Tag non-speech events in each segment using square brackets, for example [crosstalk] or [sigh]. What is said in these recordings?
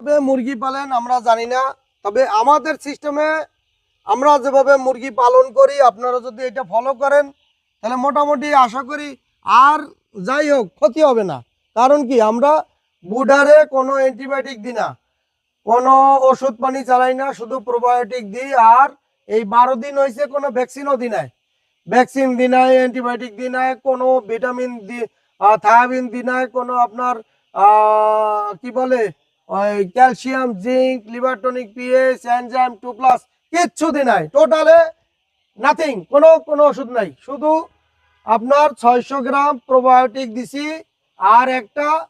মুরগি পালেন আমরা জানি না, তবে আমাদের সিস্টেমে আমরা যেভাবে মুরগি পালন করি, আপনারা যদি এটা ফলো করেন, তাহলে মোটামুটি আশা করি আর যাই হোক ক্ষতি হবে না। কারণ কি, আমরা বুডারে কোনো অ্যান্টিবায়োটিক দিই না। কোনো ওষুধ পানি চালাই না, শুধু প্রোবায়োটিক দিই আর এই বারো দিন হয়েছে কোনো ভ্যাকসিনও দিই নাই। ভ্যাকসিন দিই নাই অ্যান্টিবায়োটিক দিই নাই, কোনো ভিটামিন দি থায়াবিন দিই নাই, কোনো আপনার কি বলে? ওই calcium zinc liver tonic PS enzyme, two plus কিচ্ছু দিই নাই। টোটালে নাথিং কোনো কোনো ওষুধ নাই। শুধু আপনার ছয়শো গ্রাম প্রোবায়োটিক দিছি, আর একটা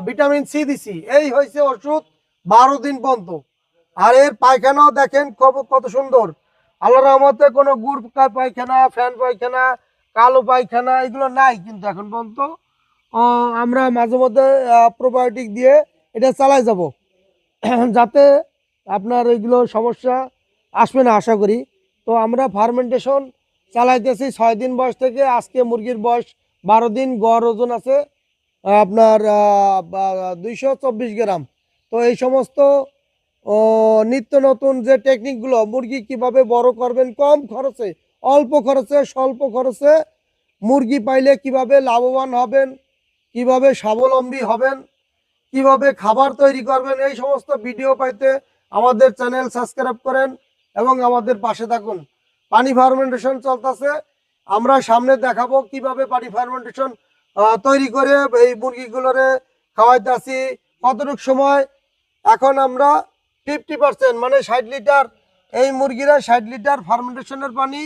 ভিটামিন সি দিছি। এই হয়েছে ওষুধ বারো দিন পর্যন্ত। আর এর পায়খানাও দেখেন কত- কত সুন্দর। আল্লাহ রহমতে কোনো গুড় পায়খানা, ফ্যান পায়খানা, কালো পায়খানা, এগুলো নাই কিন্তু এখন পর্যন্ত। আমরা মাঝে মধ্যে প্রোবায়োটিক দিয়ে এটা চালাই যাব। [clears throat] যাতে আপনার এগুলো সমস্যা আসবে না, আশা করি। তো আমরা ফার্মেন্টেশন চালাইতেছি। ছয় দিন বয়স থেকে আজকে মুরগির বয়স বারো দিন, গড় ওজন আছে আপনার দুইশো চব্বিশ গ্রাম। তো এই সমস্ত নিত্য নতুন যে টেকনিকগুলো মুরগি কীভাবে বড় করবেন কম খরচে, অল্প খরচে, স্বল্প খরচে, মুরগি পাইলে কীভাবে লাভবান হবেন, কীভাবে স্বাবলম্বী হবেন কীভাবে খাবার তৈরি করবেন, এই সমস্ত ভিডিও পাইতে আমাদের চ্যানেল সাবস্ক্রাইব করেন এবং আমাদের পাশে থাকুন। পানি ফার্মেন্টেশন চলতেছে। আমরা সামনে দেখাবো কীভাবে পানি ফার্মেন্টেশন তৈরি করে এই মুরগিগুলোরে খাওয়াইতেছি, কতটুক সময়। এখন আমরা ফিফটি পার্সেন্ট মানে ষাট লিটার, এই মুরগিরা ষাট লিটার ফার্মেন্টেশনের পানি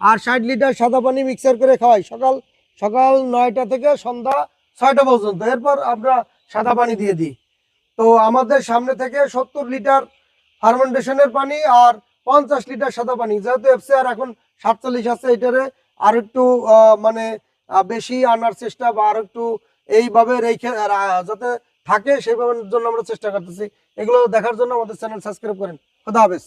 আর ষাট লিটার সাদা পানি মিক্সার করে খাওয়াই। সকাল সকাল নয়টা থেকে সন্ধ্যা ছয়টা পর্যন্ত। এরপর আমরা সাদা পানি দিয়ে দিই। তো আমাদের সামনে থেকে সত্তর লিটার ফার্মেন্টেশনের পানি আর পঞ্চাশ লিটার সাদা পানি। যেহেতু এফসিআর এখন সাতচল্লিশ আছে এটারে আর একটু মানে বেশি আনার চেষ্টা বা আর একটু এইভাবে রেখে যাতে থাকে সেইভাবে জন্য আমরা চেষ্টা করতেছি। এগুলো দেখার জন্য আমাদের চ্যানেল সাবস্ক্রাইব করেন। খোদা হাফেজ।